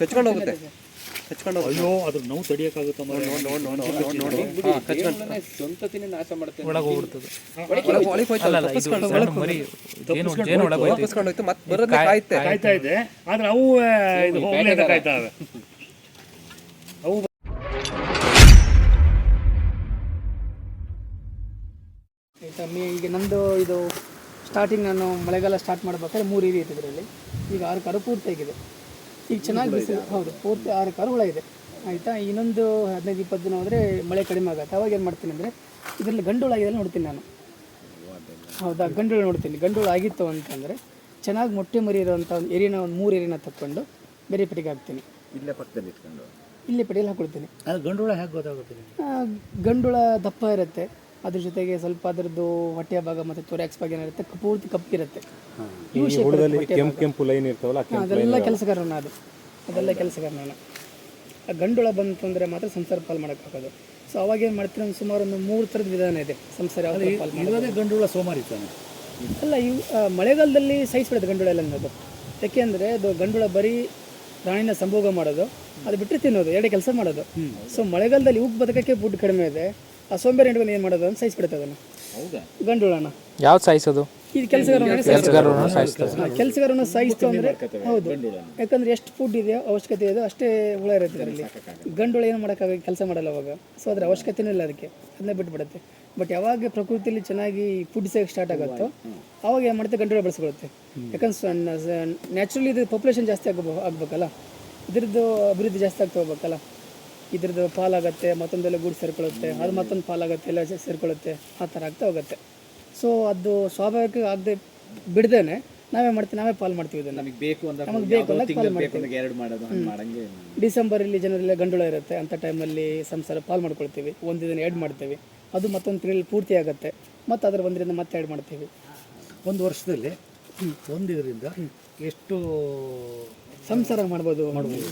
ಕಚ್ಕೊಂಡು ಹೋಗುತ್ತೆ. ಕಚ್ಕೊಂಡು ಹೋಗುತ್ತೆ. ಅಯ್ಯೋ ಅದ್ರ ನೋವು ತಡಿಯಕ್ಕಾಗುತ್ತ ಮರ ಜೇನುಹುಳನೇ ಸ್ವಂತತಿನೇ ನಾಶ ಒಳಗೆ ಹೋಗ್ಬಿಡ್ತದೆ. ತಪ್ಪಿಸ್ಕೊಂಡು ಮತ್ತೆ ಕಾಯ್ತಾ. ಇದೆ. ಆದ್ರೆ ಅವು ಕಾಯ್ತಾವೆ ಈಗ ನಂದು ಇದು ಸ್ಟಾರ್ಟಿಂಗ್ ನಾನು ಮಳೆಗಾಲ ಸ್ಟಾರ್ಟ್ ಮಾಡ್ಬೇಕಾದ್ರೆ ಮೂರು ಇದೆ ಇತ್ತು ಇದರಲ್ಲಿ. ಈಗ ಆರು ಕಾರು ಪೂರ್ತಿಯಾಗಿದೆ. ಈಗ ಚೆನ್ನಾಗಿ ಬಿಸಿಲು. ಹೌದು ಪೂರ್ತಿ ಆರು ಕರುಗಳ ಇದೆ. ಆಯಿತಾ? ಇನ್ನೊಂದು ಹದಿನೈದು ಇಪ್ಪತ್ತು ದಿನ ಹೋದರೆ ಮಳೆ ಕಡಿಮೆ ಆಗುತ್ತೆ. ಅವಾಗ ಏನು ಮಾಡ್ತೀನಿ ಅಂದರೆ ಇದರಲ್ಲಿ ಗಂಡುಳ ಆಗಿದೆ ನೋಡ್ತೀನಿ ನಾನು. ಹೌದಾ? ಗಂಡುಳ ನೋಡ್ತೀನಿ. ಗಂಡುಳ ಆಗಿತ್ತು ಅಂತಂದರೆ ಚೆನ್ನಾಗಿ ಮೊಟ್ಟೆ ಮರಿ ಇರೋವಂಥ ಒಂದು ಎರಿನ ಒಂದು ಮೂರು ಎರಿನ ತಕ್ಕೊಂಡು ಬೇರೆ ಪೆಟ್ಟಿಗೆ ಹಾಕ್ತೀನಿ. ಇಲ್ಲೇ ಪಕ್ಕದಲ್ಲಿ ಇಟ್ಕೊಂಡು? ಇಲ್ಲಿ ಪೆಟ್ಟಿಗೆಲಿ ಹಾಕ್ಕೊಳ್ತೀನಿ ಗಂಡುಳ ಹೇಗೆ ಗೊತ್ತಾಗುತ್ತೆ ಗಂಡುಳ ದಪ್ಪ ಇರುತ್ತೆ. ಅದ್ರ ಜೊತೆಗೆ ಸ್ವಲ್ಪ ಅದರದ್ದು ಹೊಟ್ಟೆಯ ಭಾಗ ಮತ್ತೆ ತೊರೆಕ್ಸ್ ಭಾಗ ಏನಿರುತ್ತೆ ಪೂರ್ತಿ ಕಪ್ಪಿರುತ್ತೆ. ಕೆಂಪು. ಕೆಂಪು ಲೈನ್ ಇರ್ತಾವಲ್ಲ ಅದೆಲ್ಲ ಕೆಲಸಗಾರನ ಅದು. ಅದೆಲ್ಲ ಕೆಲಸಗಾರ ನಾನು ಆ ಗಂಡುಳ ಬಂತಂದರೆ ಮಾತ್ರ ಸಂಸಾರ ಪಾಲ್ ಮಾಡೋಕ್ಕಾಗೋದು ಸೊ ಅವಾಗ ಏನು ಮಾಡ್ತೀರ ಒಂದು ಸುಮಾರು ಒಂದು ಮೂರು ಥರದ ವಿಧಾನ ಇದೆ ಸಂಸಾರ ಗಂಡುಳ ಸೋಮಾರಿ ಅಲ್ಲ ಇವು ಮಳೆಗಾಲದಲ್ಲಿ ಸಹಿಸ್ಬಿಡೋದು ಗಂಡುಳ ಎಲ್ಲ ಅನ್ನೋದು. ಯಾಕೆಂದರೆ ಅದು ಗಂಡುಳ ಬರೀ ಪ್ರಾಣಿನ ಸಂಭೋಗ ಮಾಡೋದು ಅದು ಬಿಟ್ಟರೆ ತಿನ್ನೋದು ಎರಡೇ ಕೆಲಸ ಮಾಡೋದು. ಸೊ ಮಳೆಗಾಲದಲ್ಲಿ ಉಪ್ಪು ಬದುಕಕ್ಕೆ ಫುಡ್ ಕಡಿಮೆ ಇದೆ. ಆ ಸೋಂಬೇರಿ ಹಿಡ್ಕೊಂಡು ಏನು ಮಾಡೋದು ಅಂತ ಸಹಿಸ್ಬಿಡುತ್ತೆ ಅದನ್ನು. ಗಂಡುಳನ ಯಾವ್ದು ಸಾಯಿಸೋದು ಇದು ಕೆಲಸಗಾರನ ಕೆಲಸಗಾರನ ಸಾಯಿಸ್ತು ಅಂದರೆ ಹೌದು. ಯಾಕಂದ್ರೆ ಎಷ್ಟು ಫುಡ್ ಇದೆಯೋ ಅವಶ್ಯಕತೆ ಇದೆ ಅಷ್ಟೇ ಹುಳ ಇರುತ್ತೆ ಅದರಲ್ಲಿ. ಗಂಡುಳ ಏನು ಮಾಡೋಕ್ಕಾಗ ಕೆಲಸ ಮಾಡಲ್ಲ ಅವಾಗ. ಸೊ ಅದ್ರ ಅವಶ್ಯಕತೆನೂ ಇಲ್ಲ ಅದಕ್ಕೆ. ಅದನ್ನೇ ಬಿಟ್ಬಿಡುತ್ತೆ. ಬಟ್ ಯಾವಾಗ ಪ್ರಕೃತಿಯಲ್ಲಿ ಚೆನ್ನಾಗಿ ಫುಡ್ ಸೇಕ್ ಸ್ಟಾರ್ಟ್ ಆಗುತ್ತೋ ಅವಾಗ ಏನು ಮಾಡುತ್ತೆ ಗಂಡುಳ ಬೆಳೆಸ್ಕೊಳುತ್ತೆ. ಯಾಕಂದ್ರೆ ನ್ಯಾಚುರಲಿ ಇದು ಪಾಪ್ಯುಲೇಷನ್ ಜಾಸ್ತಿ ಆಗಬೇಕು ಆಗ್ಬೇಕಲ್ಲ? ಇದ್ರದ್ದು ಅಭಿವೃದ್ಧಿ ಜಾಸ್ತಿ ಆಗ್ತಾ ಹೋಗ್ಬೇಕಲ್ಲ? ಇದ್ರದ್ದು ಪಾಲಾಗುತ್ತೆ ಮತ್ತೊಂದೆಲ್ಲ ಗೂಡು ಸೇರ್ಕೊಳ್ಳುತ್ತೆ ಅದು ಮತ್ತೊಂದು ಪಾಲಾಗುತ್ತೆ ಎಲ್ಲ ಸೇರ್ಕೊಳ್ಳುತ್ತೆ ಆ ಥರ ಆಗ್ತಾ ಹೋಗುತ್ತೆ. ಸೊ ಅದು ಸ್ವಾಭಾವಿಕ ಆಗದೆ ಬಿಡ್ದೇನೆ ನಾವೇ ಮಾಡ್ತೀವಿ ನಾವೇ ಪಾಲ್ ಮಾಡ್ತೀವಿ ಇದನ್ನು. ನಮಗೆ ಬೇಕು ಅಂತ ನಮಗೆ ಬೇಕು ಅಂತ ತಿಂಗಳು ಪಾಲ್ ಮಾಡ್ತೀವಿ. ಎರಡು ಮಾಡೋದು ಹಂಗೆ ಮಾಡಂಗೆ ಡಿಸೆಂಬರಲ್ಲಿ ಜನರೆಲ್ಲ ಗಂಡುಳ ಇರುತ್ತೆ ಅಂಥ ಟೈಮಲ್ಲಿ ಸಂಸಾರ ಪಾಲ್ ಮಾಡ್ಕೊಳ್ತೀವಿ. ಒಂದು ದಿನ ಆ್ಯಡ್ ಮಾಡ್ತೀವಿ. ಅದು ಮತ್ತೊಂದು ತಿಂಗಳಲ್ಲಿ ಪೂರ್ತಿ ಆಗುತ್ತೆ. ಮತ್ತು ಅದರ ಒಂದರಿಂದ ಮತ್ತೆ ಆ್ಯಡ್ ಮಾಡ್ತೀವಿ. ಒಂದು ವರ್ಷದಲ್ಲಿ ಒಂದು ಇದರಿಂದ ಎಷ್ಟು ಸಂಸಾರ ಮಾಡ್ಬೋದು.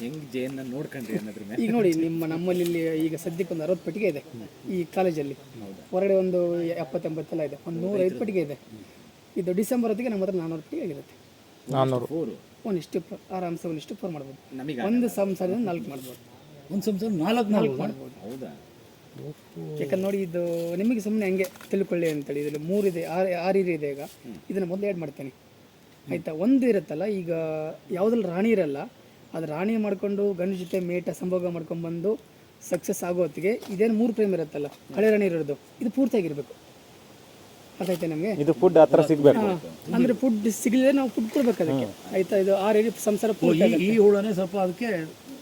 ಹೆಂಗ್ ನೋಡ್ಕೊಂಡ್ರಿ ಅನ್ನೋದ್ರ ಮೇಲೆ? ಈಗ ನೋಡಿ ನಿಮ್ಮ ನಮ್ಮಲ್ಲಿ ಇಲ್ಲಿ ಈಗ ಸದ್ಯಕ್ಕೆ ಒಂದು ಅರವತ್ತು ಪಟ್ಟಿಗೆ ಇದೆ ಈ ಕಾಲೇಜಲ್ಲಿ. ಹೊರಗಡೆ ಒಂದು ಎಪ್ಪತ್ತೆಂಬತ್ತೆಲ್ಲ ಇದೆ. ಒಂದು ನೂರೈದು ಪಟ್ಟಿಗೆ ಇದೆ. ಇದು ಡಿಸೆಂಬರ್ ಹೊತ್ತಿಗೆ ನಮ್ಮ ಹತ್ರ ನಾನ್ನೂರು ಪೆಟ್ಟಿಗೆ ಆಗಿರುತ್ತೆ. ನಾನ್ನೂರು ಫೋರು ಒಂದಿಷ್ಟು ಆರಾಮ್ಸೆ ಒಂದಿಷ್ಟು ಫೋರ್ ಮಾಡ್ಬೋದು. ನಮಗೆ ಒಂದು ಸಂಸಾರದಿಂದ ನಾಲ್ಕು ಮಾಡ್ಬೋದು. ಒಂದು ಸಂಸಾರ ನಾಲ್ಕು ನಾಲ್ಕು ಮಾಡ್ಬೋದು? ಹೌದಾ? ಯಾಕಂದ್ರೆ ನೋಡಿ ಇದು ನಿಮಗೆ ಸುಮ್ಮನೆ ಹಂಗೆ ತಿಳ್ಕೊಳ್ಳಿ ಅಂತೇಳಿ. ಇದರಲ್ಲಿ ಮೂರಿದೆ ಆರು ಆರು ಇದೆ ಈಗ. ಇದನ್ನು ಮೊದಲು ಆ್ಯಡ್ ಮಾಡ್ತೇನೆ. ಆಯಿತಾ? ಒಂದು ಇರುತ್ತಲ್ಲ ಈಗ ಯಾವುದ್ರಲ್ಲಿ ರಾಣಿ ಇರಲ್ಲ ಅದು ರಾಣಿ ಮಾಡಿಕೊಂಡು ಗಂಡ ಜೊತೆ ಮೇಟ ಸಂಭೋಗ ಮಾಡ್ಕೊಂಡ್ಬಂದು ಸಕ್ಸಸ್ ಆಗೋ ಹೊತ್ತಿಗೆ ಇದೇನು ಮೂರು ಪ್ರೇಮ್ ಇರುತ್ತಲ್ಲ ಹಳೆ ರಾಣಿ ಇರೋದು ಇದು ಪೂರ್ತಿಯಾಗಿರಬೇಕು. ಅದಾಯ್ತಾ ನಮಗೆ? ಇದು ಫುಡ್ ಹತ್ರ ಸಿಗಬೇಕು. ಅಂದರೆ ಫುಡ್ ಸಿಗಲಿಲ್ಲ ನಾವು ಫುಡ್ ಕೊಡ್ಬೇಕು ಅದಕ್ಕೆ. ಆಯ್ತಾ? ಇದು ಆ ರೀತಿ ಸಂಸಾರ ಪೂರ್ತಿ ಈ ಈ ಹುಳನೇ ಸ್ವಲ್ಪ ಅದಕ್ಕೆ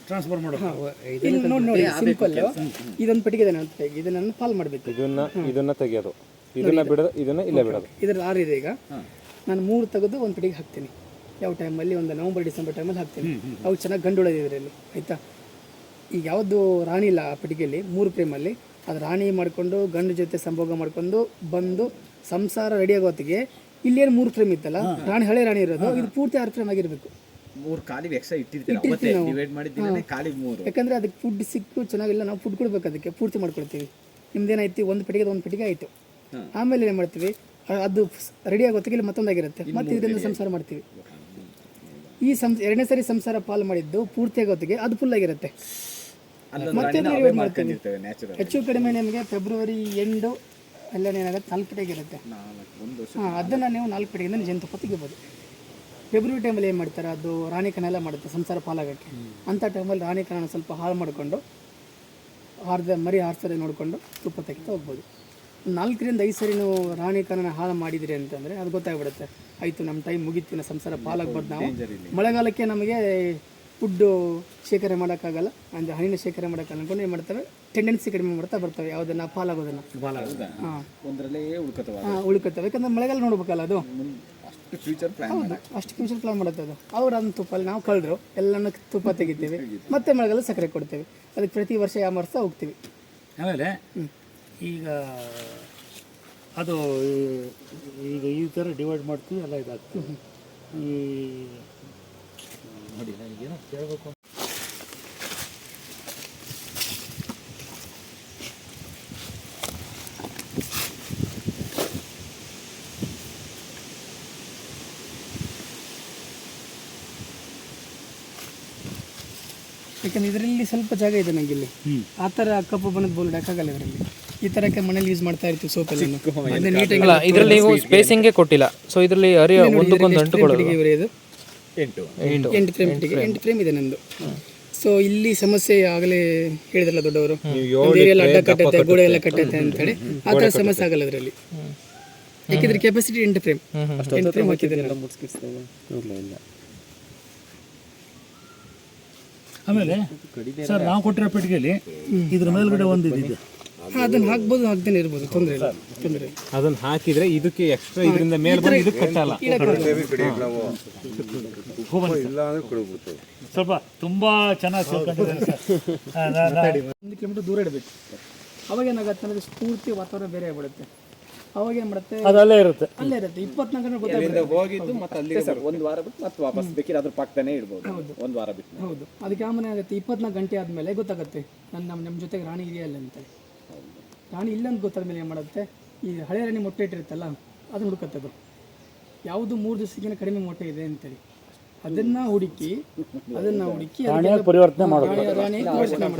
ಟ್ರಾನ್ಸ್ಫರ್ ಮಾಡೋದು. ಇಲ್ಲಿ ನೋಡಿ ನೋಡಿ ಸಿಂಪಲ್ ಇದೊಂದು ಪೆಟ್ಟಿಗೆ ಇದೆ ನನ್ನ ಪೆಟ್ಟಿಗೆ ಇದನ್ನ ನಾನು ಪಾಲ್ ಮಾಡಬೇಕು ಇದನ್ನ ಇದನ್ನ ತೆಗಿಯೋದು. ಇದನ್ನ ಬಿಡೋದು ಇದನ್ನ ಇಲ್ಲೇ ಬಿಡೋದು. ಇದರಲ್ಲಿ ಆರು ಇದೆ ಈಗ. ನಾನು ಮೂರು ತೆಗೆದು ಒಂದು ಪೆಟ್ಟಿಗೆ ಹಾಕ್ತೀನಿ. ಯಾವ ಟೈಮಲ್ಲಿ ಒಂದು ನವಂಬರ್ ಡಿಸೆಂಬರ್ ಟೈಮಲ್ಲಿ ಹಾಕ್ತೀನಿ. ಅವು ಚೆನ್ನಾಗಿ ಗಂಡುಳದೆ ಇದರಲ್ಲಿ ಆಯಿತಾ? ಈಗ ಯಾವುದು ರಾಣಿ ಇಲ್ಲ ಆ ಪೆಟ್ಟಿಗೆಯಲ್ಲಿ ಮೂರು ಪ್ರೇಮಲ್ಲಿ ಅದು ರಾಣಿ ಮಾಡಿಕೊಂಡು ಗಂಡು ಜೊತೆ ಸಂಭೋಗ ಮಾಡ್ಕೊಂಡು ಬಂದು ಸಂಸಾರ ರೆಡಿ ಆಗೋ ಹೊತ್ತಿಗೆ ಇಲ್ಲೇನು ಮೂರು ಫ್ರೇಮ್ ಇತ್ತಲ್ಲ ರಾಣಿ ಹಳೆ ರಾಣಿ ಇರೋದು ಇದು ಪೂರ್ತಿ ಆರು ಫ್ರೇಮ್ ಆಗಿರಬೇಕು. ಮೂರು ಕಾಲಿಗೆ ಎಕ್ಸ್ಟ್ರಾ ಇಟ್ಟಿರ್ತೀವಿ ಕಾಲಿಗೆ ಮೂರು. ಯಾಕಂದರೆ ಅದಕ್ಕೆ ಫುಡ್ ಸಿಕ್ಕು ಚೆನ್ನಾಗಿಲ್ಲ ನಾವು ಫುಡ್ ಕೊಡ್ಬೇಕು ಅದಕ್ಕೆ ಪೂರ್ತಿ ಮಾಡ್ಕೊಳ್ತೀವಿ. ನಿಮ್ದೇನಾಯ್ತು ಒಂದು ಪೆಟ್ಟಿಗೆ ಒಂದು ಪೆಟ್ಟಿಗೆ ಆಯಿತು. ಆಮೇಲೆ ಏನು ಮಾಡ್ತೀವಿ? ಅದು ರೆಡಿ ಆಗೋ ಇಲ್ಲಿ ಮತ್ತೊಂದಾಗಿರುತ್ತೆ. ಮತ್ತೆ ಇದರಿಂದ ಸಂಸಾರ ಮಾಡ್ತೀವಿ. ಈ ಸಂ ಎರಡನೇ ಸರಿ ಸಂಸಾರ ಪಾಲು ಮಾಡಿದ್ದು ಪೂರ್ತಿ ಆಗೋ ಹೊತ್ತಿಗೆ ಅದು ಫುಲ್ ಆಗಿರುತ್ತೆ. ಮತ್ತೆ ನ್ಯಾಚುರಲ್ ಹೆಚ್ಚು ಕಡಿಮೆ ನಿಮಗೆ ಫೆಬ್ರವರಿ ಎಂಡು ಎಲ್ಲ ಏನಾಗುತ್ತೆ? ನಾಲ್ಕು ಪೆಟ್ಟಿಗೆ ಇರುತ್ತೆ. ಹಾಂ ಅದನ್ನು ನೀವು ನಾಲ್ಕು ಜೇನುತುಪ್ಪ ತೆಗಿಬೋದು ಫೆಬ್ರವರಿ ಟೈಮಲ್ಲಿ ಏನು ಮಾಡ್ತಾರೆ? ಅದು ರಾಣಿ ಎಲ್ಲ ಮಾಡುತ್ತೆ ಸಂಸಾರ ಪಾಲಾಗಕ್ಕೆ. ಅಂಥ ಟೈಮಲ್ಲಿ ರಾಣಿ ಕಣ ಸ್ವಲ್ಪ ಹಾಳು ಮಾಡಿಕೊಂಡು ಹಾರ್ದ ಮರಿ ಹಾರ್ಸದೆ ನೋಡಿಕೊಂಡು ತುಪ್ಪ ತೆಗಿತಾ ಹೋಗ್ಬೋದು. ನಾಲ್ಕರಿಂದ ಐದು ಸರಿ ನೀವು ರಾಣಿ ಕನ್ನನ ಹಾಳು ಮಾಡಿದಿರಿ ಅಂತಂದರೆ ಅದು ಗೊತ್ತಾಗ್ಬಿಡುತ್ತೆ. ಆಯಿತು ನಮ್ಮ ಟೈಮ್ ಮುಗೀತು ಇನ್ನು ಸಂಸಾರ ಪಾಲಾಗ್ಬೋದು ನಾವು. ಮಳೆಗಾಲಕ್ಕೆ ನಮಗೆ ಫುಡ್ಡು ಶೇಖರಣೆ ಮಾಡೋಕ್ಕಾಗಲ್ಲ. ಅಂದರೆ ಹಣ್ಣಿನ ಶೇಖರಣೆ ಮಾಡೋಕ್ಕಾಗಲ್ಲ ಅನ್ಕೊಂಡು ಏನು ಮಾಡ್ತವೆ ಟೆಂಡೆನ್ಸಿ ಕಡಿಮೆ ಮಾಡ್ತಾ ಬರ್ತವೆ ಯಾವುದನ್ನು ಪಾಲಾಗೋದನ್ನು. ಹಾಂ. ಹಾಂ ಉಳ್ಕೊತವೆ. ಯಾಕಂದ್ರೆ ಮಳೆಗಾಲ ನೋಡ್ಬೇಕಲ್ಲ ಅದು. ಅಷ್ಟು ಫ್ಯೂಚರ್ ಪ್ಲಾನ್ ಹೌದು ಅಷ್ಟು ಫ್ಯೂಚರ್ ಪ್ಲಾನ್ ಮಾಡುತ್ತೆ ಅದು. ಅವ್ರು ಅದನ್ನು ತುಪ್ಪಲ್ಲಿ ನಾವು ಕಳೆದ್ರು ಎಲ್ಲನೂ ತುಪ್ಪ ತೆಗಿತೀವಿ. ಮತ್ತೆ ಮಳೆಗಾಲ ಸಕ್ಕರೆ ಕೊಡ್ತೀವಿ. ಅದಕ್ಕೆ ಪ್ರತಿ ವರ್ಷ ಯಾವ ಹೋಗ್ತೀವಿ. ಆಮೇಲೆ ಈಗ ಅದು ಈ- ಈಗ ಈ ಥರ ಡಿವೈಡ್ ಮಾಡ್ತೀವಿ ಎಲ್ಲ ಇದಾಗ್ತದೆ. ಈ ನೋಡಿ ನನಗೇನೋ ಕೇಳಬೇಕು ಯಾಕಂದ್ರೆ ಇದರಲ್ಲಿ ಸ್ವಲ್ಪ ಜಾಗ ಇದೆ ನಂಗೆ ಇಲ್ಲಿ. ಆ ಥರ ಕಪ್ಪು ಬಣ್ಣದ ಬೋರ್ಡ್ ಹಾಕಾಗಲ್ಲ ಇದರಲ್ಲಿ. ಈ ತರಕ್ಕೆ ಮನೇಲಿ ಯೂಸ್ ಮಾಡ್ತಾ ಇರ್ತೀವಿ ಸೋಪ್ ಎಲ್ಲ ನೀಟಾಗಿ ಅಲ್ಲ ಇದರಲ್ಲಿ ನೀವು ಸ್ಪೇಸಿಂಗೇ ಕೊಟ್ಟಿಲ್ಲ. ಸೊ ಇದರಲ್ಲಿ ಅರಿಯ ಒಂದಕ್ಕೊಂದು ಅಂಟುಕೊಳ್ಳೋದು. ಇವರೇ ಇದು ಎಂಟು. ಎಂಟು. ಫ್ರೇಮ್ ಇಟ್ಟಿಗೆ ಎಂಟು ಫ್ರೇಮ್ ಇದೆ ನಂದು. ಸೊ ಇಲ್ಲಿ ಸಮಸ್ಯೆ ಆಗಲೇ ಹೇಳಿದ್ರಲ್ಲ ದೊಡ್ಡವರು? ಏರಿಯಲ್ಲಿ ಅಡ್ಡ ಕಟ್ಟತ್ತೆ ಗೋಡೆ ಎಲ್ಲ ಕಟ್ಟತ್ತೆ. ಅಂತ ಹೇಳಿ. ಆ ಥರ ಸಮಸ್ಯೆ ಆಗಲ್ಲ ಅದರಲ್ಲಿ. ಯಾಕಿದ್ರೆ ಕೆಪಾಸಿಟಿ ಎಂಟು ಫ್ರೇಮ್ ಎಂಟು ಫ್ರೇಮ್ ಹಾಕಿದ್ದಾರೆ. ಇಲ್ಲ ಆಮೇಲೆ ಸರ್ ನಾವು ಕೊಟ್ಟಿರೋ ಪೆಟ್ಟಿಗೆಯಲ್ಲಿ ಇದ್ರ ಮೇಲ್ಗಡೆ ಒಂದು ಇದಿದೆ ಅದನ್ನು ಹಾಕ್ಬೋದು ಹಾಕ್ದೇನೆ ಇರ್ಬೋದು ತೊಂದರೆ ಇಲ್ಲ ತೊಂದರೆ ಅದನ್ನ ಹಾಕಿದ್ರೆ ಇದಕ್ಕೆ ಎಕ್ಸ್ಟ್ರಾ ಇದರಿಂದ ಮೇಲೆ ಬಂದು ಇದಕ್ಕೆ ಕಟ್ಟಲ್ಲ. ಸ್ವಲ್ಪ ತುಂಬಾ ಚೆನ್ನಾಗಿ ತಿಳ್ಕೊಂಡಿದ್ದಾರೆ ಒಂದು ಕಿಲೋಮೀಟರ್ ದೂರ ಇಡಬೇಕು. ಅವಾಗ ಏನಾಗುತ್ತೆ ಅಂದ್ರೆ ಪೂರ್ತಿ ವಾತಾವರಣ ಬೇರೆ ಆಗ್ಬಿಡುತ್ತೆ. ಅವಾಗ ಏನು ಮಾಡುತ್ತೆ? ಅದು ಅಲ್ಲೇ ಇರುತ್ತೆ. ಅಲ್ಲೇ ಇರುತ್ತೆ ಇಪ್ಪತ್ನಾಲ್ಕು ಗಂಟೆ ಗೊತ್ತಾಗುತ್ತೆ ಹೋಗಿದ್ದು ಮತ್ತೆ ಅಲ್ಲಿ ಸರ್ ಒಂದು ವಾರ ಬಿಟ್ಟು ಮತ್ತೆ ವಾಪಸ್ ಬೇಕಿದ್ರೆ ಅದ್ರ ಪಕ್ಕನೇ ಇಡ್ಬೋದು. ಒಂದು ವಾರ ಬಿಟ್ಟು ಹೌದು. ಅದಕ್ಕೆ ಆಮೇಲೆ ಆಗುತ್ತೆ ಇಪ್ಪತ್ನಾಲ್ಕು ಗಂಟೆ ಆದ್ಮೇಲೆ ಗೊತ್ತಾಗುತ್ತೆ. ನನ್ನ ನಮ್ಮ ನಮ್ಮ ಜೊತೆಗೆ ರಾಣಿ ಇದೆಯಲ್ಲ ಅಂತ ರಾಣಿ ಇಲ್ಲೊಂದು ಅಂತ ಗೊತ್ತಾದ ಮೇಲೆ ಏನು ಮಾಡುತ್ತೆ? ಈ ಹಳೆ ರಾಣಿ ಮೊಟ್ಟೆ ಇಟ್ಟಿರುತ್ತಲ್ಲ ಅದನ್ನ ಹುಡುಕತ್ತದು ಅದು ಯಾವುದು ಮೂರು ದಿವಸಕ್ಕಿಂತ ಕಡಿಮೆ ಮೊಟ್ಟೆ ಇದೆ ಅಂತೇಳಿ. ಅದನ್ನ ಹುಡುಕಿ ಅದನ್ನ ಹುಡುಕಿ ಪರಿವರ್ತನೆ ಮಾಡೋದು.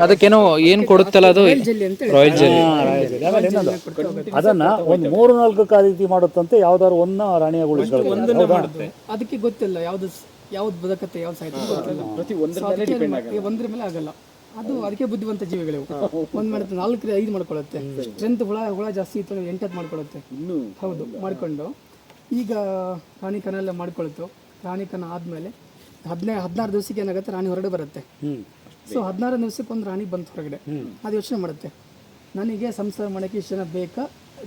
ಅದಕ್ಕೇನೋ ಏನು ಕೊಡುತ್ತಲ್ಲ ಅದು? ರಾಯಲ್ ಜೆಲ್ಲಿ ಅಂತ ಹೇಳಿ. ರಾಯಲ್ ಜೆಲ್ಲಿ ಅದನ್ನ ಒಂದು ಮೂರು ನಾಲ್ಕು ರೀತಿ ಮಾಡುತ್ತಂತೆ ಯಾವ್ದಾದ್ರು ಒಂದ ರಾಣಿಯ ಅದಕ್ಕೆ ಗೊತ್ತಿಲ್ಲ ಯಾವ್ದು ಯಾವ್ದು ಬದುಕತ್ತೆ ಯಾವ್ದು ಸಾಹಿತ್ಯ ಗೊತ್ತಿಲ್ಲ. ಪ್ರತಿ ಒಂದ್ರ ಮೇಲೆ ಆಗಲ್ಲ. ಅದು ಅದಕ್ಕೆ ಬುದ್ಧಿವಂತ ಜೀವಿಗಳು ಒಂದ್ ಮಾಡುತ್ತೆ ನಾಲ್ಕು ಐದು ಮಾಡ್ಕೊಳ್ಳುತ್ತೆ ಸ್ಟ್ರೆಂತ್ ಹುಳ ಹುಳ ಜಾಸ್ತಿ ಇತ್ತು ಅಂದ್ರೆ ಎಂಟತ್ತು ಮಾಡ್ಕೊಳ್ಳುತ್ತೆ ಹೌದು ಮಾಡ್ಕೊಂಡು. ಈಗ ರಾಣಿ ಕನ ಎಲ್ಲ ಮಾಡ್ಕೊಳ್ತು. ರಾಣಿ ಕನ ಆದ್ಮೇಲೆ ಹದಿನೈದು ಹದಿನಾರು ದಿವಸಕ್ಕೆ ಏನಾಗುತ್ತೆ ರಾಣಿ ಹೊರಗಡೆ ಬರುತ್ತೆ. ಸೊ ಹದಿನಾರು ದಿವಸಕ್ಕೆ ಒಂದು ರಾಣಿ ಬಂತು ಹೊರಗಡೆ. ಅದು ಯೋಚನೆ ಮಾಡುತ್ತೆ. ನನಗೆ ಸಂಸಾರ ಮಾಡೋಕ್ಕೆ ಇಷ್ಟು ಜನ ಬೇಕಾ?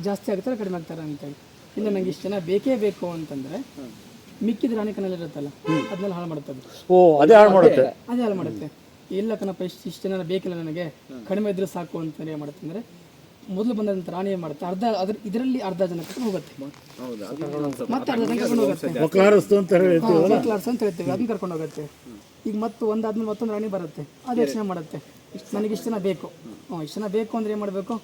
ಜಾಸ್ತಿ ಆಗ್ತಾರೆ ಕಡಿಮೆ ಆಗ್ತಾರೆ ಅಂತೇಳಿ. ಇಲ್ಲ ನಂಗೆ ಇಷ್ಟು ಜನ ಬೇಕೇ ಬೇಕು ಅಂತಂದ್ರೆ ಮಿಕ್ಕಿದ ರಾಣಿ ಕನಲ್ಲಿ ಇರುತ್ತಲ್ಲ ಅದನ್ನೆಲ್ಲ ಹಾಳು ಮಾಡುತ್ತೆ ಅದು ಓ ಅದೇ ಹಾಳು ಮಾಡುತ್ತೆ. ಅದೇ ಹಾಳು ಮಾಡುತ್ತೆ. ಇಲ್ಲ ಕಣಪ್ಪ ಇಷ್ಟು ಇಷ್ಟು ಜನ ಬೇಕಿಲ್ಲ ನನಗೆ. ಕಡಿಮೆ ಇದ್ರೆ ಸಾಕು ಅಂತ ಏನು ಮಾಡುತ್ತೆ ಅಂದರೆ ಮೊದಲು ಬಂದಂಥ ರಾಣಿ ಏನು ಮಾಡುತ್ತೆ ಅರ್ಧ ಅದ್ರ ಇದರಲ್ಲಿ ಅರ್ಧ ಜನ ಕರ್ಕೊಂಡು ಹೋಗುತ್ತೆ. ಮತ್ತೆ ಅರ್ಧ ಜನ ಕರ್ಕೊಂಡು ಹೋಗುತ್ತೆ. ಅಂತ ಹೇಳ್ತೇವೆ ಕ್ಲಾಸ್ ಅಂತ ಹೇಳ್ತೀವಿ ಅದನ್ನ ಕರ್ಕೊಂಡು ಹೋಗುತ್ತೆ. ಈಗ ಮತ್ತೆ ಒಂದಾದ್ಮೇಲೆ ಮತ್ತೊಂದು ರಾಣಿ ಬರುತ್ತೆ ಅದು ಯೋಚನೆ ಮಾಡುತ್ತೆ. ನನಗೆ ಇಷ್ಟು ಜನ ಬೇಕು. ಹ್ಞೂ ಇಷ್ಟು ಜನ ಬೇಕು ಅಂದ್ರೆ ಏನು ಮಾಡಬೇಕು?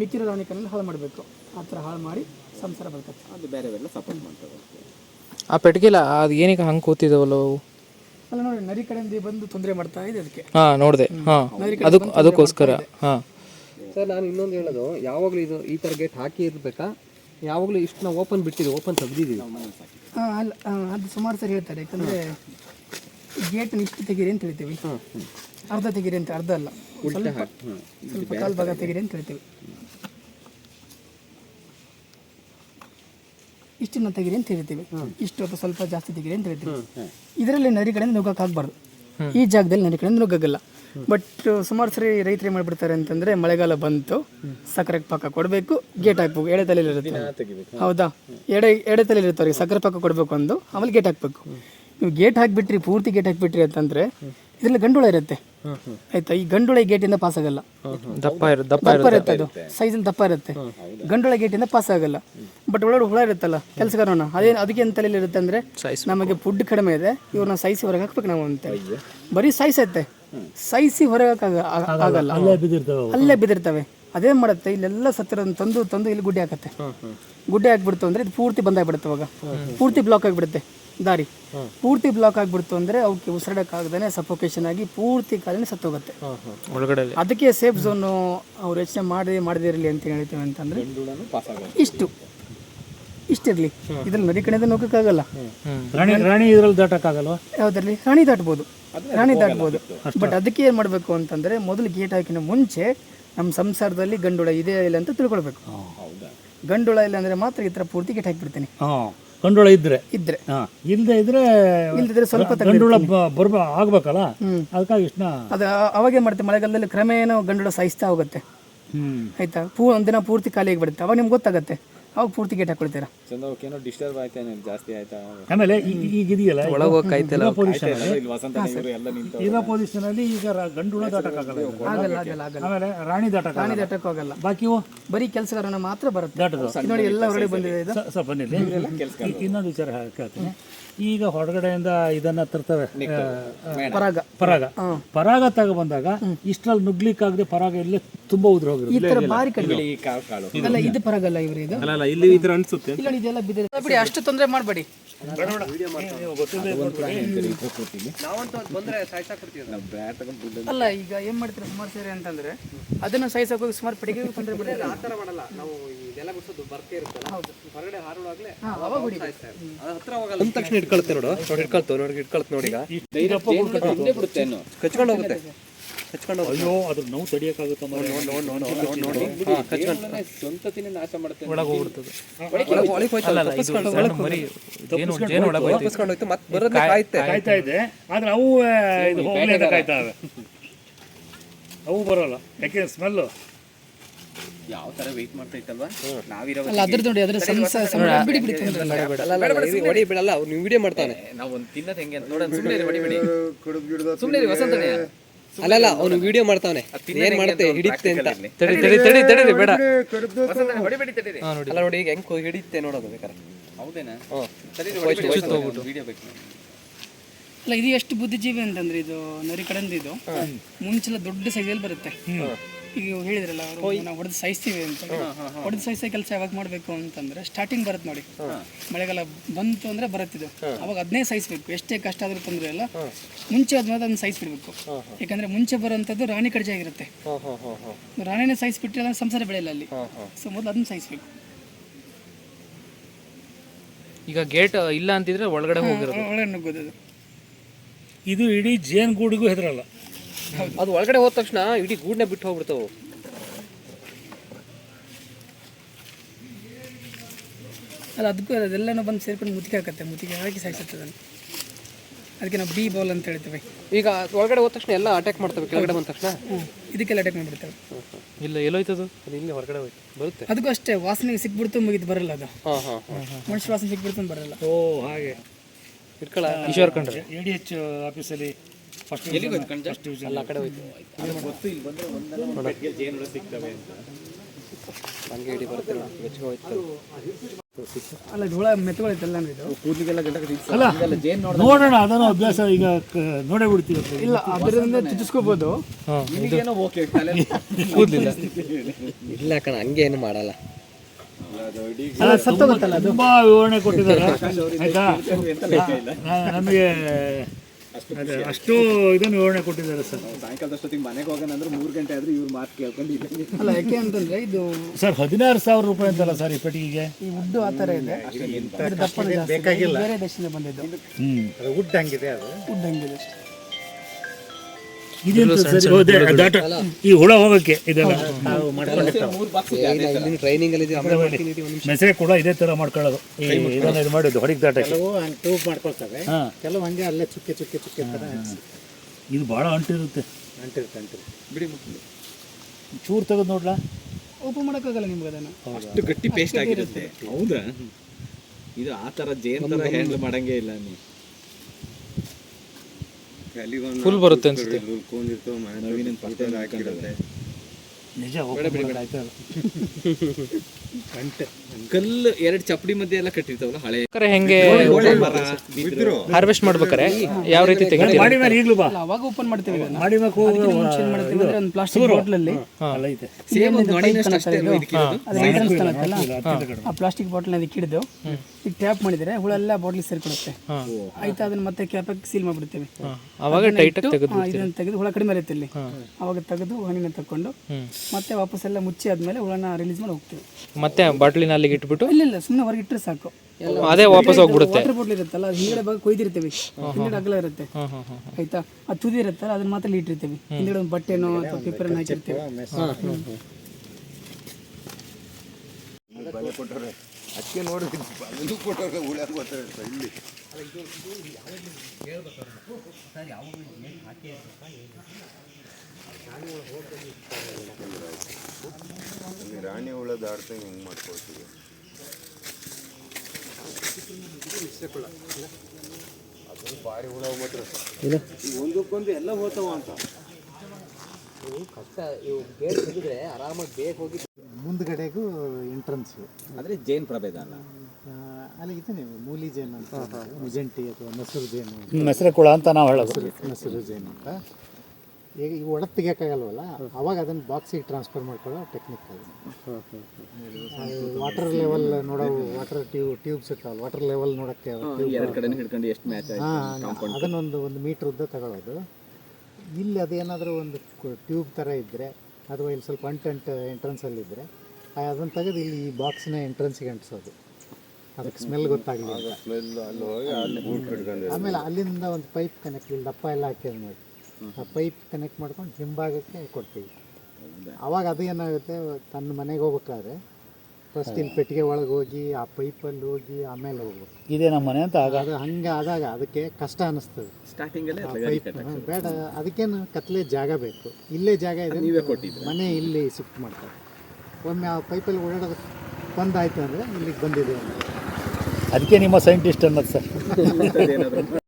ಮಿಕ್ಕಿರೋ ರಾಣಿ ಕಣ್ಣಲ್ಲಿ ಹಾಳು ಮಾಡಬೇಕು. ಆ ಥರ ಹಾಳು ಮಾಡಿ ಸಂಸಾರ ಬರ್ತದೆ ಅದು ಬೇರೆವೆಲ್ಲ ಸಪೋರ್ಟ್ ಮಾಡ್ತಾರೆ. ಆ ಪೆಟ್ಟಿಗೆಲ್ಲ ಅದು ಏನಕ್ಕೆ ಹಂಗೆ ಕೂತಿದ್ದವಲ್ಲ ಅವು? ಅಲ್ಲ ನೋಡಿ ನರಿ ಕಡೆಯಿಂದ ಬಂದು ತೊಂದರೆ ಮಾಡ್ತಾ ಇದೆ ಅದಕ್ಕೆ. ಹಾ ನೋಡಿದೆ. ಹಾ ಅದಕ್ಕೆ ಅದಕ್ಕೋಸ್ಕರ. ಹಾ. ಸರ್ ನಾನು ಇನ್ನೊಂದು ಹೇಳೋದು. ಯಾವಾಗಲೂ ಇದು ಈ ಥರ ಗೇಟ್ ಹಾಕಿ ಇರಬೇಕಾ? ಯಾವಾಗಲೂ ಇಷ್ಟು ನಾವು ಓಪನ್ ಬಿಟ್ಟಿದ್ದೀವಿ ಓಪನ್ ತೆಗ್ದಿದ್ದೀವಿ. ಹಾಂ ಅಲ್ಲ ಆ, ಅದು ಸುಮಾರು ಸರಿ ಹೇಳ್ತಾರೆ. ಯಾಕಂದರೆ ಗೇಟ್ ಇಷ್ಟು ತೆಗೀರಿ ಅಂತ ಹೇಳ್ತೀವಿ. ಅರ್ಧ ತೆಗೀರಿ ಅಂತ ಅರ್ಧ ಅಲ್ಲ. ಸ್ವಲ್ಪ ಸ್ವಲ್ಪ ಕಾಲು ಭಾಗ ತೆಗೀರಿ ಅಂತ ಹೇಳ್ತೀವಿ. ಇಷ್ಟನ್ನ ತೆಗಿರಿ ಅಂತ ಹೇಳ್ತೀವಿ ಇಷ್ಟು ಅಥವಾ ಸ್ವಲ್ಪ ಜಾಸ್ತಿ ತೆಗಿರಿ ಅಂತ ಹೇಳ್ತೀವಿ ಇದರಲ್ಲಿ ನರಿ ಕಡೆಯಿಂದ ನುಗ್ಗಕ್ಕಾಗಬಾರ್ದು ಈ ಜಾಗದಲ್ಲಿ ನರಿ ಕಡೆಯಿಂದ ನುಗ್ಗಲ್ಲ ಬಟ್ ಸುಮಾರು ಸರಿ ರೈತರು ಏನು ಮಾಡ್ಬಿಡ್ತಾರೆ ಅಂತಂದ್ರೆ ಮಳೆಗಾಲ ಬಂತು ಸಕ್ಕರೆ ಪಾಕ ಕೊಡಬೇಕು ಗೇಟ್ ಹಾಕ್ಬೇಕು ಎಡೆ ತಲೆಯಲ್ಲಿ ಇರುತ್ತೆ. ಹೌದಾ? ಎಡೆ ಎಡೆ ತಲೆಯಲ್ಲಿ ಇರುತ್ತೆ ಅವ್ರಿಗೆ ಸಕ್ಕರೆ ಪಾಕ ಕೊಡಬೇಕು ಅಂದು ಆಮೇಲೆ ಗೇಟ್ ಹಾಕ್ಬೇಕು. ನೀವು ಗೇಟ್ ಹಾಕಿಬಿಟ್ರಿ ಪೂರ್ತಿ ಗೇಟ್ ಹಾಕ್ಬಿಟ್ರಿ ಅಂತಂದ್ರೆ ಇದರಲ್ಲಿ ಗಂಡುಳ ಇರುತ್ತೆ. ಆಯ್ತಾ? ಈ ಗಂಡುಳ ಗೇಟಿಂದ ಪಾಸ್ ಆಗಲ್ಲ. ದಪ್ಪ ದಪ್ಪ ದಪ್ಪ ಇರುತ್ತೆ. ಅದು. ಸೈಜಲ್ಲಿ ದಪ್ಪ ಇರುತ್ತೆ. ಗಂಡುಳ ಗೇಟಿಂದ ಪಾಸ್ ಆಗಲ್ಲ. ಬಟ್ ಒಳಗಡೆ ಹುಳ ಇರುತ್ತಲ್ಲ ಕೆಲಸ ಕಾರಣ ಅದೇ ಅದಕ್ಕೆ ಏನು ತಲೆಯಲ್ಲಿ ಇರುತ್ತೆ ಅಂದ್ರೆ ನಮಗೆ ಫುಡ್ ಕಡಿಮೆ ಇದೆ. ಇವ್ರನ್ನ ಸೈಸಿ ಹೊರಗೆ ಹಾಕ್ಬೇಕು ನಾವು ಅಂತ. ಬರೀ ಐತೆ. ಸೈಸಿ ಹೊರಗೆ ಆಗಲ್ಲ. ಅಲ್ಲೇ ಬಿದ್ದಿರ್ತವೆ ಅದೇ ಮಾಡುತ್ತೆ? ಇಲ್ಲೆಲ್ಲ ಸತ್ತಿರೋದನ್ನ ತಂದು ತಂದು ಇಲ್ಲಿ ಗುಡ್ಡೆ ಹಾಕತ್ತೆ. ಗುಡ್ಡೆ ಹಾಕ್ಬಿಡ್ತು ಅಂದ್ರೆ ಇದು ಪೂರ್ತಿ ಬಂದಾಗ್ಬಿಡುತ್ತೆ ಅವಾಗ ಪೂರ್ತಿ ಬ್ಲಾಕ್ ಆಗಿಬಿಡುತ್ತೆ. ದಾರಿ. ಪೂರ್ತಿ ಬ್ಲಾಕ್ ಆಗ್ಬಿಡ್ತು ಅಂದ್ರೆ ಅವಕ್ಕೆ ಉಸಿರಾಡಕ್ಕಾಗದೇ ಸಫೋಕೇಶನ್ ಆಗಿ ಪೂರ್ತಿ ಕಾಲಿನ ಸತ್ತೋಗುತ್ತೆ. ಒಳಗಡೆ ಅದಕ್ಕೆ ಸೇಫ್ ಝೋನು ಅವ್ರು ಯೋಚನೆ ಮಾಡಿ ಮಾಡದಿರಲಿ ಅಂತ ಹೇಳ್ತೀವಿ ಅಂತಂದ್ರೆ ಇಷ್ಟು. ಇಷ್ಟಿರಲಿ. ಇದ್ರಲ್ಲಿ ನದಿ ಕಡೆಯಿಂದ ನುಗ್ಗಕ್ಕಾಗಲ್ಲ ರಾಣಿ ರಾಣಿ ಇದ್ರಲ್ಲಿ ದಾಟಕ್ಕಾಗಲ್ವಾ? ಯಾವ್ದ್ರಲ್ಲಿ? ರಾಣಿ ದಾಟ್ಬೋದು. ರಾಣಿ ದಾಟ್ಬೋದು. ಬಟ್ ಅದಕ್ಕೆ ಏನು ಮಾಡಬೇಕು ಅಂತಂದ್ರೆ ಮೊದಲು ಗೇಟ್ ಹಾಕಿನ ಮುಂಚೆ ನಮ್ಮ ಸಂಸಾರದಲ್ಲಿ ಗಂಡುಳ ಇದೆ ಇಲ್ಲ ಅಂತ ತಿಳ್ಕೊಳ್ಬೇಕು. ಗಂಡುಳ ಇಲ್ಲ ಅಂದ್ರೆ ಮಾತ್ರ ಈ ಥರ ಪೂರ್ತಿ ಗೇಟ್ ಹಾಕಿಬಿಡ್ತೀನಿ. ಹಾಂ ಕಂಡೋಳ ಇದ್ರೆ. ಇದ್ರೆ. ಹಾ ಇಲ್ಲದೆ ಇದ್ರೆ ಇಲ್ಲದಿದ್ರೆ ಸ್ವಲ್ಪ ಗಂಡುಳ ಬರ್ಬ ಆಗ್ಬೇಕಲ್ಲ? ಅದಕ್ಕಾಗಿ ಇಷ್ಟ ಅದು ಅವಾಗೇ ಮಾಡ್ತೀವಿ. ಮಳೆಗಾಲದಲ್ಲಿ ಕ್ರಮೇಣ ಗಂಡುಳ ಸಾಯಿಸ್ತಾ ಹೋಗುತ್ತೆ. ಹ್ಮ್. ಆಯ್ತಾ? ಪೂ ಒಂದಿನ ಪೂರ್ತಿ ಖಾಲಿ ಆಗಿಬಿಡುತ್ತೆ ಅವಾಗ ನಿಮ್ಗೆ ಗೊತ್ತಾಗುತ್ತೆ. ಅವಾಗ ಪೂರ್ತಿ ಗೇಟ್ ಹಾಕೊಳ್ತೀರಾ? ಡಿಸ್ಟರ್ಬ್ ಆಯ್ತಾನೆ ಜಾಸ್ತಿ ಆಯ್ತಾ? ಆಮೇಲೆ ಈ- ಈಗ ಇದೆಯಲ್ಲ ಆಯ್ತಲ್ಲ ಕಾಯ್ತಿಲ್ಲ ಪೊಸಿಷನ್ ಇಲ್ಲಿ ವಸಂತ ಇವರು ಎಲ್ಲ ನಿಂತು ಇರೋ ಪೊಸಿಷನ್ ಅಲ್ಲಿ ಈಗ ರ- ಗಂಡುಳ ದಾಟಕ್ಕಾಗಲ್ಲ ಇದು. ಆಗಲ್ಲ ಆಗಲ್ಲ ಆಗಲ್ಲ. ಆಮೇಲೆ ರಾಣಿ ದಾಟಕ ರಾಣಿ ದಾಟಕ್ಕೆ ಹೋಗಲ್ಲ ಬಾಕಿ ಇವು? ಬರೀ ಕೆಲಸಗಾರನ ಮಾತ್ರ ಬರುತ್ತೆ. ದಾಟದು. ಇದು ನೋಡಿ ಎಲ್ಲ ಹೊರಗಡೆ ಬಂದಿದೆ ಇದು. ಸ- ಸ್ವಲ್ಪ ಬನ್ನಿ ಇಲ್ಲಿ. ಈ- ಇನ್ನೊಂದು ವಿಚಾರ ಹೇಳ್ತೀನಿ. ಈಗ ಹೊರಗಡೆಯಿಂದ ಇದನ್ನ ತರ್ತವೆ ಪರಾಗ. ಪರಾಗ. ಪರಾಗ ತಗ ಬಂದಾಗ ಇಷ್ಟರಲ್ಲಿ ನುಗ್ಲಿಕ್ಕಾಗದೆ ಪರಾಗ ಇಲ್ಲೇ ತುಂಬಾ ಉದ್ರ ಹೋಗಿರುತ್ತೆ ಈ ತರ ಬಾರಿ ಕಡಿಮೆ. ಇದೆ ಇದು ಕಾಳು ಅಲ್ಲ ಇದು ಪರಾಗಲ್ಲ ಇವ್ರು ಇದು? ಅಲ್ಲ ಇಲ್ಲಿ ಈ ತರ ಅನ್ಸುತ್ತೆ. ಇಲ್ಲ ಇದೆಲ್ಲ ಬಿದ್ದಿದೆ. ಬಿಡಿ ಅಷ್ಟು ತೊಂದರೆ ಮಾಡಬೇಡಿ. ಅಲ್ಲ ಈಗ ಏನ್ ಮಾಡ್ತೀರಾ ಸುಮಾರು ಸೇರಿ ಅಂತಂದ್ರೆ ಅದನ್ನ ಸಾಯಿಸಕ್ ಹೋಗಿ ಸುಮಾರು ಪೆಟ್ಟಿಗೆ ತೊಂದರೆ ಆ ಮಾಡಲ್ಲ. ನಾವು ಇದೆಲ್ಲ ಬಿಡಿಸೋದು ಬರ್ಕೆ ಇರುತ್ತಲ್ಲ ಹೊರಗಡೆ ಹಾರುವಾಗಲೇ ಅವಾಗ ಹತ್ರ ಹೋಗಲ್ಲ. ತಕ್ಷಣ ಇಟ್ಕೊಳುತ್ತೆ ನೋಡು. ನೋಡಿ ಇಟ್ಕೊಳ್ತು ನೋಡಿ ಇಟ್ಕೊಳ್ತು ನೋಡಿ ಈಗ. ಕಚ್ಕೊಂಡು ಹೋಗುತ್ತೆ. ಕಚ್ಕೊಂಡು ಹೋಗುತ್ತೆ. ಅಯ್ಯೋ ಅದ್ರ ನೋವು ತಡಿಯಕ್ಕಾಗುತ್ತೆ ನೋಡಿ ನೋಡಿ ನೋಡಿ ನೋಡಿ ಹಾ ಕಚ್ಕೊಂಡು. ಜೇನುನೊಣನೇ ಸ್ವಂತತಿನೇ ನಾಶ ಮಾಡುತ್ತೆ ಒಳಗೆ ಹೋಗ್ಬಿಡ್ತದೆ. ಒಳಗೆ ಸಣ್ಣ ಮರಿ ಜೇನು ಜೇನು ಒಳಗೆ ಹೋಯ್ತು. ತಪ್ಪಿಸ್ಕೊಂಡು ಹೋಯ್ತು ಮತ್ತೆ ಬರೋದು ಕಾಯ್ತೆ. ಕಾಯ್ತಾ ಇದೆ. ಆದ್ರೆ ಅವು ಇದು ಅವು ಬರೋಲ್ಲ. ಯಾಕೆ ಸ್ಮೆಲ್ಲು ಯಾವ ತರ ವೆಯ್ಟ್ ಮಾಡ್ತಾ ಇತ್ತಲ್ವಾ ನಾವಿರೋ ಅಲ್ಲ ಅದ್ರದ್ದು ನೋಡಿ ಅದ್ರ ಸಂಸ ಬಿಡಿ ಬಿಡಿ ತೊಂದ್ರೆ ಇಲ್ಲ. ಅಲ್ಲ ಅಲ್ಲ ಅಲ್ಲ, ಹೊಡಿ ಬಿಡಲ್ಲ ನೀವು ವಿಡಿಯೋ ಮಾಡ್ತಾನೆ. ನಾವು ಒಂದು ತಿನ್ನೋದು ಹೆಂಗೆ ಅಂತ ನೋಡೋಣ ಸುಮ್ಮನೆ ಹೊಡಿ ಬಿಡಿ ಸುಮ್ಮನೆ ವಸಂತನೇ. ಅಲ್ಲ ಅಲ್ಲ ಅವನು ವಿಡಿಯೋ ಮಾಡ್ತಾನೆ. ಏನ್ ಮಾಡುತ್ತೆ ಹಿಡಿಯುತ್ತೆ ಅಂತ. ತಡಿ ತಡಿ ತಡಿ ತಡಿ ಬೇಡ. ವಸಂತನೇ ಹೊಡಿಬೇಡಿ ತಡೀರಿ ಅಲ್ಲ ನೋಡಿ ಈಗ ಹೆಂಗ್ ಹಿಡಿಯುತ್ತೆ ನೋಡೋದು ಬೇಕಾರೆ ಹೌದೇನಾ? ಹ್ಮ್. ಸರಿ ವಿಡಿಯೋ ಬೇಕು. ಅಲ್ಲ ಇದು ಎಷ್ಟು ಬುದ್ಧಿಜೀವಿ ಅಂತಂದ್ರೆ ಇದು ನರಿ ಕಡೆ ಇದು. ಮುಂಚೆಲ್ಲ ದೊಡ್ಡ ಸೈಜಲ್ಲಿ ಬರುತ್ತೆ. ಈಗ ಹೇಳಿದ್ರಲ್ಲ ಅವರು ನಾವು ಹೊಡೆದು ಸಾಯಿಸ್ತೀವಿ ಅಂತ ಹೊಡೆದು ಸಾಯಿಸೋ ಕೆಲಸ ಯಾವಾಗ ಮಾಡಬೇಕು ಅಂತಂದ್ರೆ ಸ್ಟಾರ್ಟಿಂಗ್ ಬರುತ್ತೆ ನೋಡಿ. ಮಳೆಗಾಲ ಬಂತು ಅಂದ್ರೆ ಬರುತ್ತಿದ್ದು ಅವಾಗ ಅದನ್ನೇ ಸಾಯಿಸ್ಬೇಕು. ಎಷ್ಟೇ ಕಷ್ಟ ಆದ್ರೂ ತೊಂದರೆ ಇಲ್ಲ. ಮುಂಚೆ ಆದ್ಮೇಲೆ ಅದನ್ನ ಸಾಯಿಸ್ಬಿಡ್ಬೇಕು. ಯಾಕಂದ್ರೆ ಮುಂಚೆ ಬರುವಂಥದ್ದು ರಾಣಿ ಕಡ್ಜೆ ಆಗಿರುತ್ತೆ. ರಾಣಿನೇ ಸಾಯಿಸ್ಬಿಟ್ರೆ ಅದನ್ನ ಸಂಸಾರ ಬೆಳೆಯಲ್ಲ ಅಲ್ಲಿ. ಸೊ ಮೊದಲು ಅದನ್ನ ಸಾಯಿಸ್ಬೇಕು. ಈಗ ಗೇಟ್ ಇಲ್ಲ ಅಂತಿದ್ರೆ ಒಳಗಡೆ ಹೋಗಿರೋದು. ಒಳಗಡೆ ನುಗ್ಗೋದು ಇದು ಇಡೀ ಜೇನುಗೂಡಿಗೂ ಹೆದರಲ್ಲ. ಅದು ಒಳಗಡೆ ಹೋದ ತಕ್ಷಣ ಇಡೀ ಗೂಡ್ನೆ ಬಿಟ್ಟು ಹೋಗ್ಬಿಡ್ತಾವು ಅಲ್ಲ ಅದಕ್ಕೂ ಅದೆಲ್ಲನೂ ಬಂದು ಸೇರ್ಕೊಂಡು ಮುತ್ತಿಗೆ ಹಾಕತ್ತೆ ಮುತ್ತಿಗೆ ಹಾಕಿ ಸಾಯಿಸುತ್ತೆ ಅದನ್ನು. ಅದಕ್ಕೆ ನಾವು ಬಿ ಬಾಲ್ ಅಂತ ಹೇಳ್ತೇವೆ. ಈಗ ಒಳಗಡೆ ಹೋದ ತಕ್ಷಣ ಎಲ್ಲ ಅಟ್ಯಾಕ್ ಮಾಡ್ತೇವೆ ಕೆಳಗಡೆ ಬಂದ ತಕ್ಷಣ? ಇದಕ್ಕೆಲ್ಲ ಅಟ್ಯಾಕ್ ಮಾಡಿಬಿಡ್ತೇವೆ. ಇಲ್ಲ ಎಲ್ಲೋಯ್ತದು ಅದು ಇಲ್ಲಿ ಹೊರಗಡೆ ಹೋಯ್ತು ಬರುತ್ತೆ. ಅದಕ್ಕೂ ಅಷ್ಟೇ ವಾಸನೆ ಸಿಕ್ಬಿಡ್ತು ಮುಗಿದು ಬರಲ್ಲ ಅದು. ಹಾ ಹಾ ಹಾ. ಮನುಷ್ಯ ವಾಸನೆ ಸಿಕ್ಬಿಡ್ತು ಬರಲ್ಲ. ಓ ಹಾಗೆ. ಇಟ್ಕೊಳ್ಳ ಈಶ್ವರ್ ಕಂಡ್ರೆ. ಎ ಡಿ ಎಚ್ ಆಫೀಸಲ್ಲಿ ಫಸ್ಟ್ ಕಡೆ ಹೋಯ್ತು ಇಡೀ ಬೆಚ್ಚಗೆ ಹೋಯ್ತು ಅಲ್ಲ ಇದು ಕೂದಲಿಗೆಲ್ಲ ಅಲ್ಲ ನೋಡೋಣ ಅದನ್ನು ಅಭ್ಯಾಸ ಈಗ ಕ- ನೋಡೇ ಬಿಡ್ತೀವಿ ಇಲ್ಲ ಅದರಿಂದ ಚುಚ್ಚಿಸ್ಕೋಬೋದು ನಿಮಗೇನೋ ಓಕೆ ತಲೆ ಕೂದ್ಲಿಲ್ಲ ಇಲ್ಲ ಕಣ ಹಂಗೆ ಏನು ಮಾಡಲ್ಲ ಸತ್ತೋಗುತ್ತಲ್ಲ ತುಂಬಾ ವಿವರಣೆ ಕೊಟ್ಟಿದ್ದಾರೆ ಆಯ್ತಾ ನಮಗೆ ಅದೇ ಅಷ್ಟು ಇದನ್ನು ವಿವರಣೆ ಕೊಟ್ಟಿದ್ದಾರೆ ಸರ್. ಸಾಯಂಕಾಲದಷ್ಟೊತ್ತಿಗೆ ಮನೆಗೆ ಹೋಗೋಣ ಅಂದ್ರೆ ಮೂರು ಗಂಟೆ ಆದ್ರೆ ಇವ್ರು ಮಾತು ಕೇಳ್ಕೊಂಡು ಇಲ್ಲಿ ಅಲ್ಲ ಯಾಕೆ ಅಂತಂದ್ರೆ ಇದು ಸರ್ ಹದಿನಾರು ಸಾವಿರ ರೂಪಾಯಿ ಅಂತಲ್ಲ ಸರ್ ಈ ಪೆಟ್ಟಿಗೆಗೆ? ಈ ಉಡ್ಡು ಆ ತರ ಇದೆ. ಅದ್ರ ದಪ್ಪನ ಜಾಸ್ತಿ. ಇದೆ. ಬೇರೆ ದೇಶದಿಂದ ಬಂದಿದ್ದು. ಹ್ಮ್. ಉಡ್ ಹಂಗಿದೆ ಅದು. ಉಡ್ ಹಂಗಿದೆ ಅಷ್ಟೇ. ಈ ಹುಳ ಹೋಗಕ್ಕೆ ಇದೆಲ್ಲ ಟ್ರೈನಿಂಗ್ ಅಲ್ಲಿ ಇದೆ ಆಮೇಲೆ ಮಾಡ್ತೀನಿ ಒಂದು ನಿಮಿಷ. ಮೆಸರೆ ಕೂಡ ಇದೇ ತರ ಮಾಡ್ಕೊಳ್ಳೋದು. ಇದನ್ನ ಇದು ಮಾಡಿದ್ದು ಹೊಡಿಗೆ ದಾಟಕ್ಕೆ. ಕೆಲವು ಹಂಗೆ ಟ್ಯೂಬ್ ಮಾಡ್ಕೊಳ್ತವೆ. ಕೆಲವು ಹಂಗೆ ಅಲ್ಲೇ ಚುಕ್ಕೆ ಚುಕ್ಕೆ ಚುಕ್ಕೆ ಇದು ಭಾಳ ಅಂಟಿರುತ್ತೆ. ಅಂಟಿರುತ್ತೆ ಅಂಟಿರುತ್ತೆ. ಬಿಡಿ ಚೂರು ತೆಗೆದು ನೋಡ್ಲಾ? ಓಪನ್ ಮಾಡೋಕ್ಕಾಗಲ್ಲ ನಿಮ್ಗೆ ಅದನ್ನ. ಅಷ್ಟು ಗಟ್ಟಿ ಪೇಸ್ಟ್ ಆಗಿರುತ್ತೆ. ಹೌದಾ ಇದು ಆ ತರ ಜೇನ್ ಥರ ಹ್ಯಾಂಡಲ್ ಮಾಡಂಗೆ ಇಲ್ಲ ನೀವು ಫುಲ್ ಬರುತ್ತೆ ಅನ್ಸುತ್ತೆ. ನಿಜ ಆಯ್ತಾ ಕಲ್ಲು ಎರಡು ಚಪ್ಪಡಿ ಮಧ್ಯೆ ಎಲ್ಲ ಕಟ್ಟಿರ್ತಾವಲ್ಲ ಹಳೆ. ಕರೆ ಹೆಂಗೆ ಹಾರ್ವೆಸ್ಟ್ ಮಾಡ್ಬೇಕಾರೆ? ಯಾವ ರೀತಿ ಮಾಡಿ ಮೇಲೆ ಈಗಲೂ ಬಾ. ಅಲ್ಲ ಅವಾಗ ಓಪನ್ ಮಾಡ್ತೀವಿ ಮಾಡಿ ಮೇಲೆ ಹೋಗು. ಅದಕ್ಕಿಂತ ಮುಂಚೆ ಏನ್ ಮಾಡ್ತೀವಿ ಅಂದ್ರೆ ಒಂದು ಪ್ಲಾಸ್ಟಿಕ್ ಬಾಟ್ಲಲ್ಲಿ ಅಲ್ಲ ಸೇಮ್ ಒಂದು ನೊಣಿನಷ್ಟು ಅಷ್ಟೇ ಅಲ್ವಾ ಆ ಪ್ಲಾಸ್ಟಿಕ್ ಬಾಟಲ್ ಅದಕ್ಕೆ ಹಿಡಿದು ಈಗ ಟ್ಯಾಪ್ ಮಾಡಿದ್ರೆ ಹುಳ ಎಲ್ಲ ಬಾಟ್ಲಿಗೆ ಸೇರ್ಕೊಳುತ್ತೆ. ಆಯ್ತಾ ಅದನ್ನ ಮತ್ತೆ ಕ್ಯಾಪಾಗಿ ಸೀಲ್ ಮಾಡ್ಬಿಡ್ತೀವಿ. ಅವಾಗ ಟೈಟ್ ಇದನ್ನ ತೆಗೆದು ಹುಳ ಕಡಿಮೆ ಇರುತ್ತೆ ಇಲ್ಲಿ. ಅವಾಗ ತೆಗೆದು ಹಣ್ಣಿನ ತಕೊಂಡು ಮತ್ತೆ ವಾಪಸ್ ಎಲ್ಲ ಮುಚ್ಚಿ ಆದ್ಮೇಲೆ ಹುಳನ ರಿಲೀಸ್ ಮಾಡಿ ಹೋಗ್ತೀವಿ. ಮತ್ತೆ ಬಾಟ್ಲಿನಲ್ಲಿ ಅಲ್ಲಿಗೆ ಇಟ್ಬಿಟ್ಟು? ಇಲ್ಲ ಇಲ್ಲ ಸುಮ್ಮನೆ ಹೊರಗೆ ಇಟ್ಟರೆ ಸಾಕು. ಅದೇ ವಾಪಸ್ ಹೋಗ್ಬಿಡುತ್ತೆ. ವಾಟರ್ ಬಾಟ್ಲ್ ಇರುತ್ತಲ್ಲ ಅದು ಹಿಂಗಡೆ ಭಾಗ ಕೊಯ್ದಿರ್ತೀವಿ. ಹಿಂಗಡೆ ಅಗಲ ಇರುತ್ತೆ. ಆಯ್ತಾ? ಅದು ತುದಿ ಇರುತ್ತಲ್ಲ ಅದನ್ನ ಮಾತ್ರ ಇಲ್ಲಿ ಇಟ್ಟಿರ್ತೀವಿ ಹಿಂದೆ ಒಂದು ಬಟ್ಟೆನೋ ಅಥವಾ ಪೇಪರನ್ನ ಹಾಕಿರ್ತೀವಿ. ರಾಣಿ ಹುಳ ದಾಡ್ತಂಗೆ ಹೆಂಗೆ ಮಾಡ್ಕೊಳ್ತೀವಿ? ಒಂದಕ್ಕೊಂದು ಎಲ್ಲ ಹೋಗ್ತಾವ ಅಂತ. ಕಷ್ಟ ಇವು ಗೇಟ್ ತೆಗೆದ್ರೆ ಆರಾಮಾಗಿ ಬೇಗ ಹೋಗಿ ಮುಂದ್ಗಡೆಗೂ ಎಂಟ್ರೆನ್ಸ್ ಆದರೆ ಜೇನು ಪ್ರಭೇದ ಅಲ್ಲ ಅಲ್ಲಿ ಇದನ್ನ ಮೂಲಿ ಜೇನು ಅಂತ. ಮುಜಂಟಿ ಅಥವಾ ಮೊಸರು ಜೇನು ಮೊಸರು ಕುಳ ಅಂತ ನಾವು ಹೇಳೋದು. ಮೊಸರು ಜೈನ್ ಅಂತ. ಈಗ ಈ ಒಳಗೆ ತೆಗಿಯೋಕ್ಕಾಗಲ್ವಲ್ಲ? ಅವಾಗ ಅದನ್ನು ಬಾಕ್ಸಿಗೆ ಟ್ರಾನ್ಸ್ಫರ್ ಮಾಡ್ಕೊಳ್ಳೋ ಟೆಕ್ನಿಕ್ ಅದು. ವಾಟರ್ ಲೆವೆಲ್ ನೋಡೋ ವಾಟರ್ ಟ್ಯೂಬ್ ಟ್ಯೂಬ್ಸ್ ಇರ್ತಾವಲ್ಲ ವಾಟರ್ ಲೆವೆಲ್ ನೋಡೋಕ್ಕೆ ಎರಡು ಕಡೆ ಹಿಡ್ಕೊಂಡು ಎಷ್ಟು ಮ್ಯಾಚ್ ಆಯ್ತು ಹಾಂ ಅದನ್ನೊಂದು ಒಂದು ಮೀಟ್ರ್ ಉದ್ದ ತಗೊಳ್ಳೋದು ಇಲ್ಲಿ ಅದೇನಾದರೂ ಒಂದು ಟ್ಯೂಬ್ ಥರ ಇದ್ದರೆ ಅಥವಾ ಇಲ್ಲಿ ಸ್ವಲ್ಪ ಅಂಟಂಟ್ ಎಂಟ್ರೆನ್ಸಲ್ಲಿದ್ದರೆ ಅದನ್ನು ತೆಗೆದು ಇಲ್ಲಿ ಈ ಬಾಕ್ಸ್ನ ಎಂಟ್ರೆನ್ಸಿಗೆ ಅಂಟಿಸೋದು. ಅದಕ್ಕೆ ಸ್ಮೆಲ್ ಗೊತ್ತಾಗಲಿ ಸ್ಮೆಲ್ ಅಲ್ಲಿ ಹೋಗಿ ಅಲ್ಲಿ ಬೂಟ್ ಹಿಡ್ಕೊಂಡು ಆಮೇಲೆ ಅಲ್ಲಿಂದ ಒಂದು ಪೈಪ್ ಕನೆಕ್ಟ್ ಇಲ್ಲಿ ದಪ್ಪ ಎಲ್ಲ ಹಾಕಿ ನೋಡಿ. ಪೈಪ್ ಕನೆಕ್ಟ್ ಮಾಡ್ಕೊಂಡು ಹಿಂಭಾಗಕ್ಕೆ ಕೊಡ್ತೀವಿ. ಅವಾಗ ಅದು ಏನಾಗುತ್ತೆ ತನ್ನ ಮನೆಗೆ ಹೋಗ್ಬೇಕಾದ್ರೆ ಫಸ್ಟ್ ಇಲ್ಲಿ ಪೆಟ್ಟಿಗೆ ಒಳಗೆ ಹೋಗಿ ಆ ಪೈಪಲ್ಲಿ ಹೋಗಿ ಆಮೇಲೆ ಹೋಗ್ಬೇಕು. ಇದೇ ನಮ್ಮ ಮನೆ ಅಂತ ಆಗ? ಅದು ಹಂಗೆ ಆದಾಗ ಅದಕ್ಕೆ ಕಷ್ಟ ಅನ್ನಿಸ್ತದೆ ಆ ಪೈಪ್ ಬೇಡ ಅದಕ್ಕೇನು ಕತ್ಲೆ ಜಾಗ ಬೇಕು. ಇಲ್ಲೇ ಜಾಗ ಇದೆ ನೀವೇ? ಮನೆ ಇಲ್ಲಿ ಶಿಫ್ಟ್ ಮಾಡ್ತಾರೆ. ಒಮ್ಮೆ ಆ ಪೈಪಲ್ಲಿ ಓಡಾಡೋದು ಬಂದಾಯ್ತು ಅಂದರೆ ಇಲ್ಲಿಗೆ ಬಂದಿದೆ ಅಂತ. ಅದಕ್ಕೆ ನಿಮ್ಮ ಸೈಂಟಿಸ್ಟ್ ಅನ್ನೋದು ಸರ್.